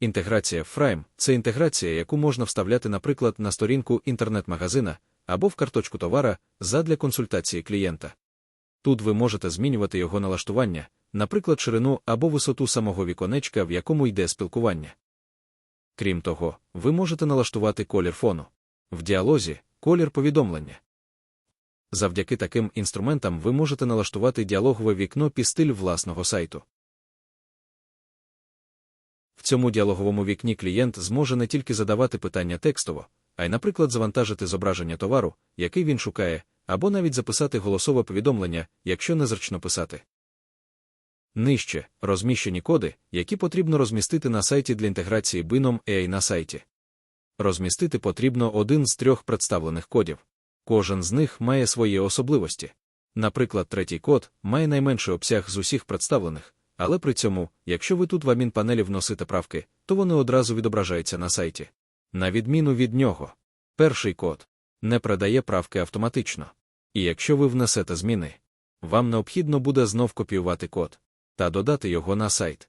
Інтеграція Frame – це інтеграція, яку можна вставляти, наприклад, на сторінку інтернет-магазина або в карточку товара задля консультації клієнта. Тут ви можете змінювати його налаштування, наприклад, ширину або висоту самого віконечка, в якому йде спілкування. Крім того, ви можете налаштувати колір фону. В діалозі колір повідомлення. Завдяки таким інструментам ви можете налаштувати діалогове вікно під стиль власного сайту. Цьому діалоговому вікні клієнт зможе не тільки задавати питання текстово, а й, наприклад, завантажити зображення товару, який він шукає, або навіть записати голосове повідомлення, якщо незручно писати. Нижче розміщені коди, які потрібно розмістити на сайті для інтеграції бином AI на сайті. Розмістити потрібно один з трьох представлених кодів. Кожен з них має свої особливості. Наприклад, третій код має найменший обсяг з усіх представлених, але при цьому, якщо ви тут в адмінпанелі вносите правки, то вони одразу відображаються на сайті. На відміну від нього, перший код не продає правки автоматично. І якщо ви внесете зміни, вам необхідно буде знов копіювати код та додати його на сайт.